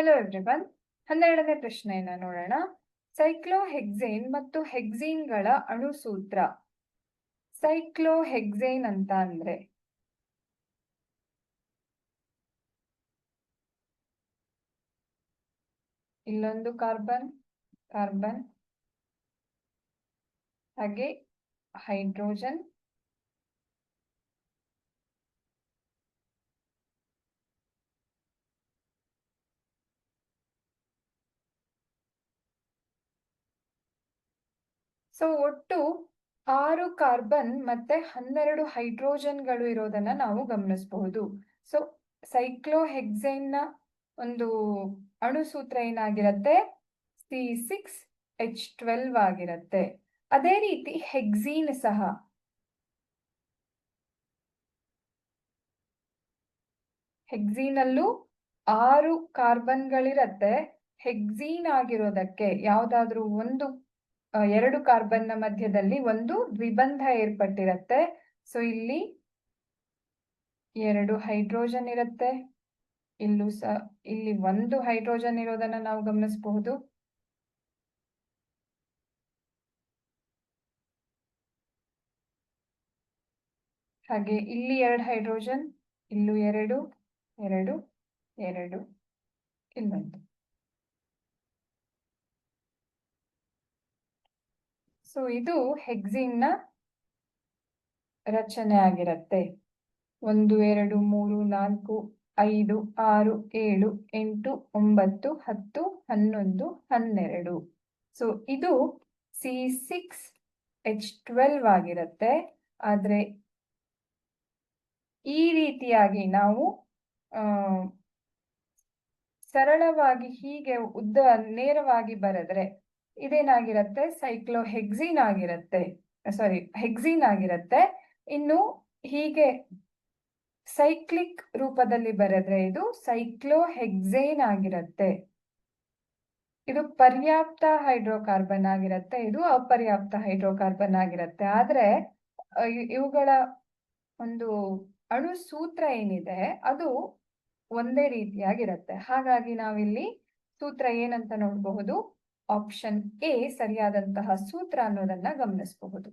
Hello everyone ಹನ್ನೆರಡನೇ ಪ್ರಶ್ನೆಯನ್ನ ನೋಡೋಣ. ಸೈಕ್ಲೋಹೆಕ್ಸೇನ್ ಮತ್ತು ಹೆಕ್ಸೀನ್ಗಳ ಅಣುಸೂತ್ರ. ಸೈಕ್ಲೋಹೆಕ್ಸೇನ್ ಅಂತ ಅಂದ್ರೆ? ಇಲ್ಲೊಂದು ಕಾರ್ಬನ್ ಕಾರ್ಬನ್ ಹಾಗೆ ಹೈಡ್ರೋಜನ್ ಸೊ ಒಟ್ಟು ಆರು ಕಾರ್ಬನ್ ಮತ್ತೆ ಹನ್ನೆರಡು ಹೈಡ್ರೋಜನ್ಗಳು ಇರೋದನ್ನ ನಾವು ಗಮನಿಸಬಹುದು ಸೊ ಸೈಕ್ಲೋಹೆಕ್ಸೈನ್ನ ಒಂದು ಅಣುಸೂತ್ರ ಏನಾಗಿರತ್ತೆ? ಸಿ ಸಿಕ್ಸ್ ಎಚ್ ಟ್ವೆಲ್ವ್ ಆಗಿರತ್ತೆ. ಅದೇ ರೀತಿ ಹೆಕ್ಸೀನ್ ಸಹ. ಹೆಕ್ಸೀನಲ್ಲೂ ಆರು ಕಾರ್ಬನ್ಗಳಿರತ್ತೆ ಹೆಕ್ಸೀನ್ ಆಗಿರೋದಕ್ಕೆ ಯಾವ್ದಾದ್ರೂ ಒಂದು ಆ, ಕಾರ್ಬನ್ನ ಮಧ್ಯದಲ್ಲಿ ಒಂದು ದ್ವಿಬಂಧ ಏರ್ಪಟ್ಟಿರತ್ತೆ. ಸೊ ಇಲ್ಲಿ ಎರಡು ಹೈಡ್ರೋಜನ್ ಇರುತ್ತೆ. ಇಲ್ಲೂ ಸಹ ಇಲ್ಲಿ ಒಂದು ಹೈಡ್ರೋಜನ್ ಇರೋದನ್ನ ನಾವು ಗಮನಿಸಬಹುದು. ಹಾಗೆ ಇಲ್ಲಿ ಎರಡು ಹೈಡ್ರೋಜನ್ ಇಲ್ಲೂ ಎರಡು ಎರಡು ಎರಡು ಇನ್ನೊಂದು ಸೊ ಇದು ಹೆಕ್ಸಿನ್ನ ರಚನೆ ಆಗಿರತ್ತೆ. ಒಂದು, ಎರಡು, ಮೂರು, ನಾಲ್ಕು, ಐದು, ಆರು, ಏಳು, ಎಂಟು, ಒಂಬತ್ತು, ಹತ್ತು, ಹನ್ನೊಂದು, ಹನ್ನೆರಡು. ಸೊ ಇದು ಸಿ ಸಿಕ್ಸ್ ಎಚ್ ಟ್ವೆಲ್ವ್ ಆಗಿರತ್ತೆ. ಆದರೆ ಈ ರೀತಿಯಾಗಿ ನಾವು ಸರಳವಾಗಿ ಹೀಗೆ ಉದ್ದ, ನೇರವಾಗಿ ಬರೆದ್ರೆ ಇದೇನಾಗಿರತ್ತೆ? ಸೈಕ್ಲೋ ಹೆಕ್ಸಿನ್ ಆಗಿರತ್ತೆ ಸಾರಿ ಹೆಕ್ಸಿನ್ ಆಗಿರತ್ತೆ. ಇನ್ನು ಹೀಗೆ ಸೈಕ್ಲಿಕ್ ರೂಪದಲ್ಲಿ ಬರೆದ್ರೆ ಇದು ಸೈಕ್ಲೋ ಹೆಕ್ಸೇನ್ ಆಗಿರತ್ತೆ. ಇದು ಪರ್ಯಾಪ್ತ ಹೈಡ್ರೋಕಾರ್ಬನ್ ಆಗಿರತ್ತೆ. ಇದು ಅಪರ್ಯಾಪ್ತ ಹೈಡ್ರೋಕಾರ್ಬನ್ ಆಗಿರತ್ತೆ. ಆದ್ರೆ ಇವುಗಳ ಒಂದು ಅಣು ಸೂತ್ರ ಏನಿದೆ, ಅದು ಒಂದೇ ರೀತಿಯಾಗಿರತ್ತೆ. ಹಾಗಾಗಿ ನಾವಿಲ್ಲಿ ಸೂತ್ರ ಏನಂತ ನೋಡಬಹುದು? ಆಪ್ಷನ್ ಎ ಸರಿಯಾದಂತಹ ಸೂತ್ರ ಅನ್ನೋದನ್ನ ಗಮನಿಸಬಹುದು.